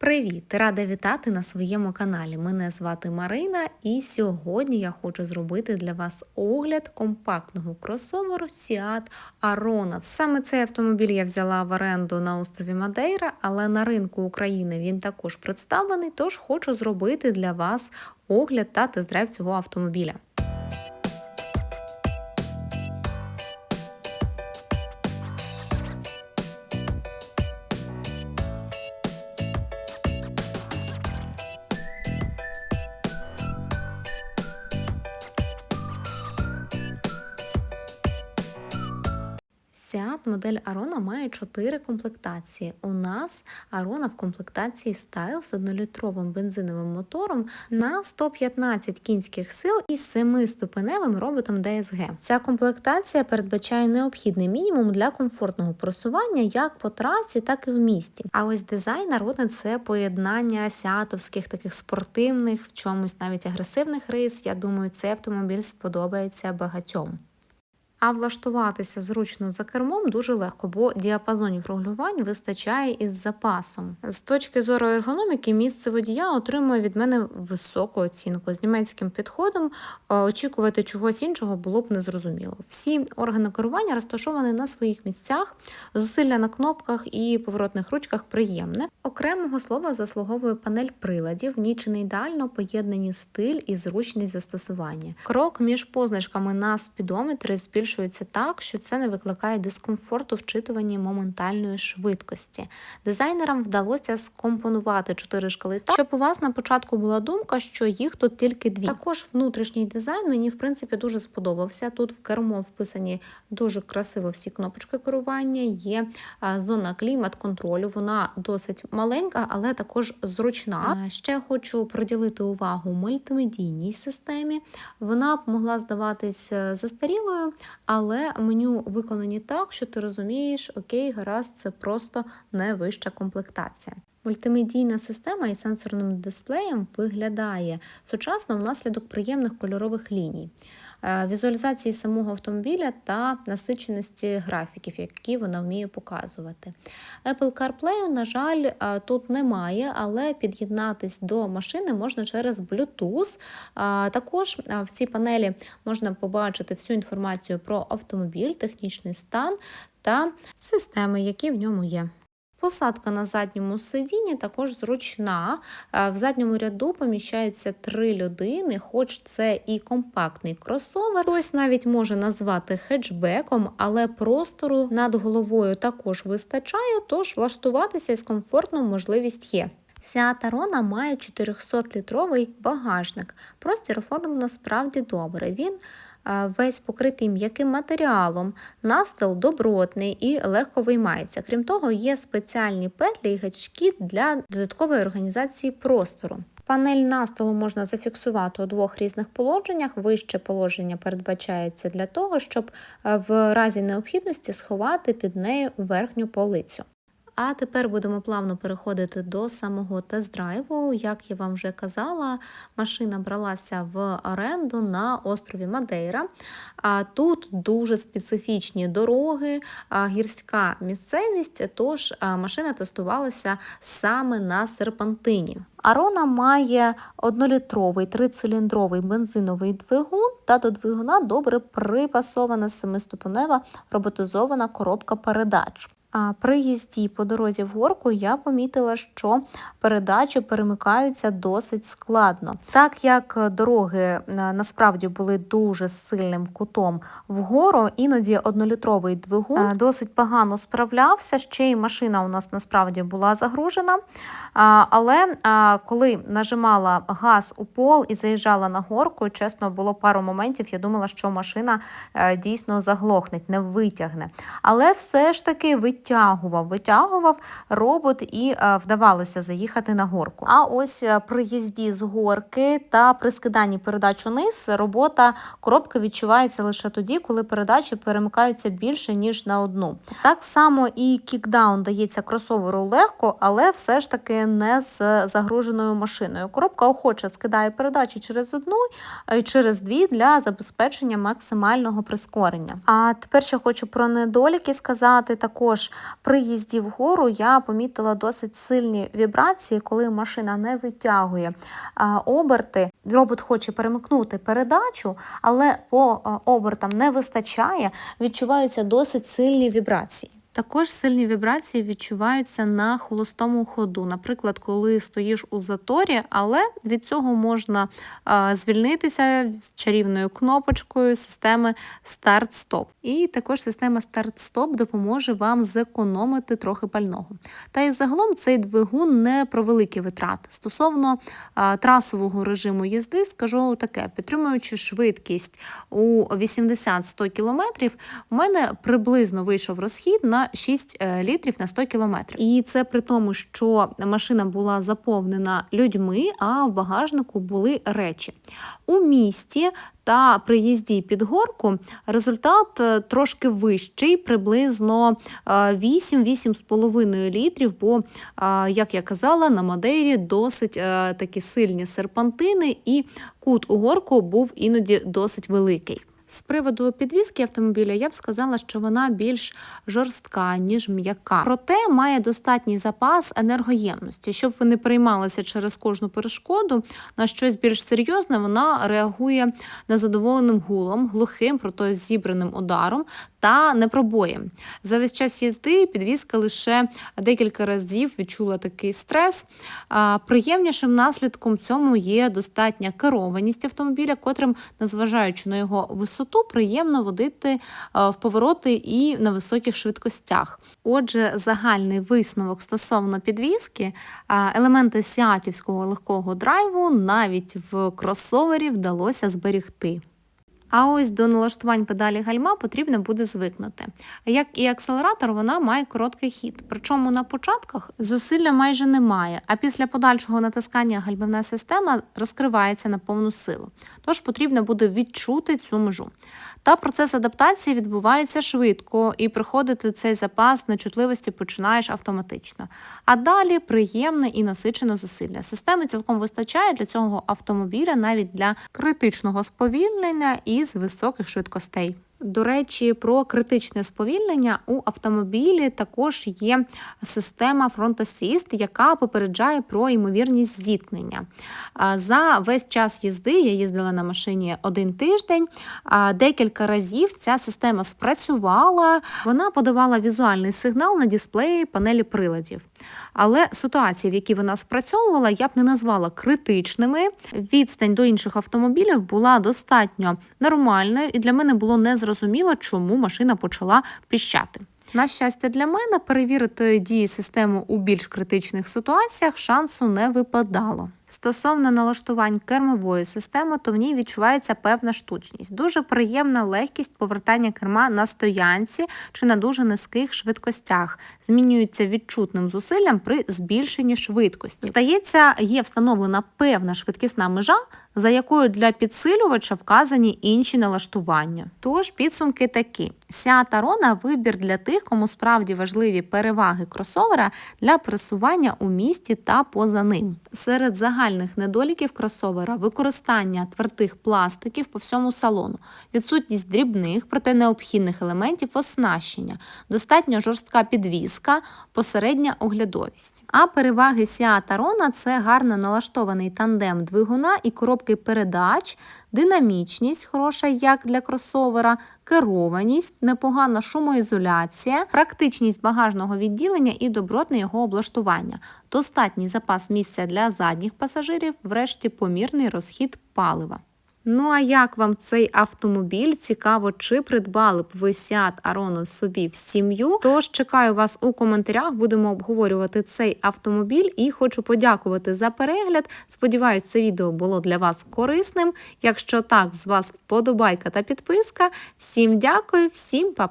Привіт! Рада вітати на своєму каналі. Мене звати Марина, і сьогодні я хочу зробити для вас огляд компактного кросоверу Seat Arona. Саме цей автомобіль я взяла в оренду на острові Мадейра, але на ринку України він також представлений, тож хочу зробити для вас огляд та тест-драйв цього автомобіля. Seat модель Arona має 4 комплектації. У нас Arona в комплектації Style з 1-літровим бензиновим мотором на 115 кінських сил і 7-ступеневим роботом DSG. Ця комплектація передбачає необхідний мінімум для комфортного просування як по трасі, так і в місті. А ось дизайн Arona – це поєднання сіатовських таких спортивних, в чомусь навіть агресивних рис. Я думаю, цей автомобіль сподобається багатьом. А влаштуватися зручно за кермом дуже легко, бо діапазонів регулювань вистачає із запасом. З точки зору ергономіки, місце водія отримує від мене високу оцінку. З німецьким підходом очікувати чогось іншого було б незрозуміло. Всі органи керування розташовані на своїх місцях, зусилля на кнопках і поворотних ручках приємне. Окремого слова заслуговує панель приладів, нічне ідеально поєднані стиль і зручність застосування. Крок між позначками на спідометрі збільшує збільшується так, що це не викликає дискомфорту вчитуванні моментальної швидкості. Дизайнерам вдалося скомпонувати чотири шкали так, щоб у вас на початку була думка, що їх тут тільки дві. Також внутрішній дизайн мені в принципі дуже сподобався. Тут в кермо вписані дуже красиво всі кнопочки керування. Є зона клімат-контролю. Вона досить маленька, але також зручна. Ще хочу приділити увагу мультимедійній системі. Вона б могла здаватись е, застарілою, але меню виконані так, що ти розумієш, окей, гаразд, це просто не вища комплектація. Мультимедійна система із сенсорним дисплеєм виглядає сучасно внаслідок приємних кольорових ліній. Е, візуалізації самого автомобіля та насиченості графіків, які вона вміє показувати. Apple CarPlay, на жаль, е, тут немає, але під'єднатись до машини можна через Bluetooth. Е, також в цій панелі можна побачити всю інформацію про автомобіль, технічний стан та системи, які в ньому є. Посадка на задньому сидінні також зручна. Е, в задньому ряду поміщаються три людини, хоч це і компактний кросовер. Хтось навіть може назвати хеджбеком, але простору над головою також вистачає, тож влаштуватися з комфортною можливість є. Seat Arona має 400-літровий багажник. Простір оформлено справді добре. Він весь покритий м'яким матеріалом, настил добротний і легко виймається. Крім того, є спеціальні петлі і гачки для додаткової організації простору. Панель настилу можна зафіксувати у двох різних положеннях. Вище положення передбачається для того, щоб в разі необхідності сховати під нею верхню полицю. А тепер будемо плавно переходити до самого тест-драйву. Як я вам вже казала, машина бралася в оренду на острові Мадейра. А Тут дуже специфічні дороги, гірська місцевість, тож машина тестувалася саме на серпантині. Арона має однолітровий трициліндровий бензиновий двигун та до двигуна добре припасована семиступенева роботизована коробка передач. При їзді по дорозі в горку я помітила, що передачі перемикаються досить складно. Так як дороги е, насправді були дуже сильним кутом вгору, іноді однолітровий двигун е, досить погано справлявся. Ще й машина у нас насправді була загружена. Але коли нажимала газ у пол і заїжджала на горку, чесно, було пару моментів. Я думала, що машина е, дійсно заглохне, не витягне. Але все ж таки витягував, витягував робот і е, вдавалося заїхати на горку. А ось е, при їзді з горки та при скиданні передач униз робота коробки відчувається лише тоді, коли передачі перемикаються більше ніж на одну. Так само і кікдаун дається кросоверу легко, але все ж таки не з загруженою машиною. Коробка охоче скидає передачі через одну е, через дві для забезпечення максимального прискорення. А тепер ще хочу про недоліки сказати. Також При їзді вгору я помітила досить сильні вібрації, коли машина не витягує оберти. Робот хоче перемикнути передачу, але по обертам не вистачає. Відчуваються досить сильні вібрації. Також сильні вібрації відчуваються на холостому ходу. Наприклад, коли стоїш у заторі, але від цього можна звільнитися з чарівною кнопочкою системи старт-стоп. І також система старт-стоп допоможе вам зекономити трохи пального. Та й загалом цей двигун не про великі витрати. Стосовно трасового режиму їзди, скажу таке: підтримуючи швидкість у 80-100 км, у мене приблизно вийшов розхід на 6 е, літрів на 100 км. І це при тому, що машина була заповнена людьми, а в багажнику були речі. У місті та при їзді під горку результат е, трошки вищий, приблизно е, 8-8,5 літрів, бо, е, як я казала, на Мадейрі досить е, такі сильні серпантини, і кут у горку був іноді досить великий. З приводу підвізки автомобіля я б сказала, що вона більш жорстка, ніж м'яка. Проте має достатній запас енергоємності. Щоб ви не переймалися через кожну перешкоду на щось більш серйозне, вона реагує незадоволеним гулом, глухим, проте зібраним ударом та непробоєм. За весь час їзди підвізка лише декілька разів відчула такий стрес. Приємнішим наслідком цьому є достатня керованість автомобіля, котрим, незважаючи на його висоту, приємно водити в повороти і на високих швидкостях. Отже, загальний висновок стосовно підвізки, елементи сіатівського легкого драйву навіть в кросовері вдалося зберігти. А ось до налаштувань педалі гальма потрібно буде звикнути. Як і акселератор, вона має короткий хід. Причому на початках зусилля майже немає, а після подальшого натискання гальмівна система розкривається на повну силу. Тож потрібно буде відчути цю межу. Та процес адаптації відбувається швидко, і приходити цей запас на чутливості починаєш автоматично. А далі приємне і насичене зусилля. Системи цілком вистачає для цього автомобіля навіть для критичного сповільнення із високих швидкостей. До речі, про критичне сповільнення у автомобілі також є система Front Assist, яка попереджає про ймовірність зіткнення. За весь час їзди я їздила на машині один тиждень. Декілька разів ця система спрацювала. Вона подавала візуальний сигнал на дисплеї панелі приладів. Але ситуації, в які вона спрацьовувала, я б не назвала критичними. Відстань до інших автомобілів була достатньо нормальною, і для мене було незрозуміло, чому машина почала піщати. На щастя, для мене перевірити дії системи у більш критичних ситуаціях шансу не випадало. Стосовно налаштувань кермової системи, то в ній відчувається певна штучність. Дуже приємна легкість повертання керма на стоянці чи на дуже низьких швидкостях. Змінюється відчутним зусиллям при збільшенні швидкості. Здається, є встановлена певна швидкісна межа, за якою для підсилювача вказані інші налаштування. Тож підсумки такі: Seat Arona – вибір для тих, кому справді важливі переваги кросовера для пересування у місті та поза ним. Серед загальних недоліків кросовера використання твердих пластиків по всьому салону, відсутність дрібних, проте необхідних елементів оснащення, достатньо жорстка підвізка, посередня оглядовість. А переваги Seat Рона – це гарно налаштований тандем двигуна і коробки передач, динамічність хороша як для кросовера, керованість, непогана шумоізоляція, практичність багажного відділення і добротне його облаштування, достатній запас місця для задніх пасажирів, врешті помірний розхід палива. Ну а як вам цей автомобіль? Цікаво, чи придбали б ви Seat Арону собі в сім'ю? Тож чекаю вас у коментарях. Будемо обговорювати цей автомобіль і хочу подякувати за перегляд. Сподіваюсь, це відео було для вас корисним. Якщо так, з вас вподобайка та підписка. Всім дякую, всім па-па!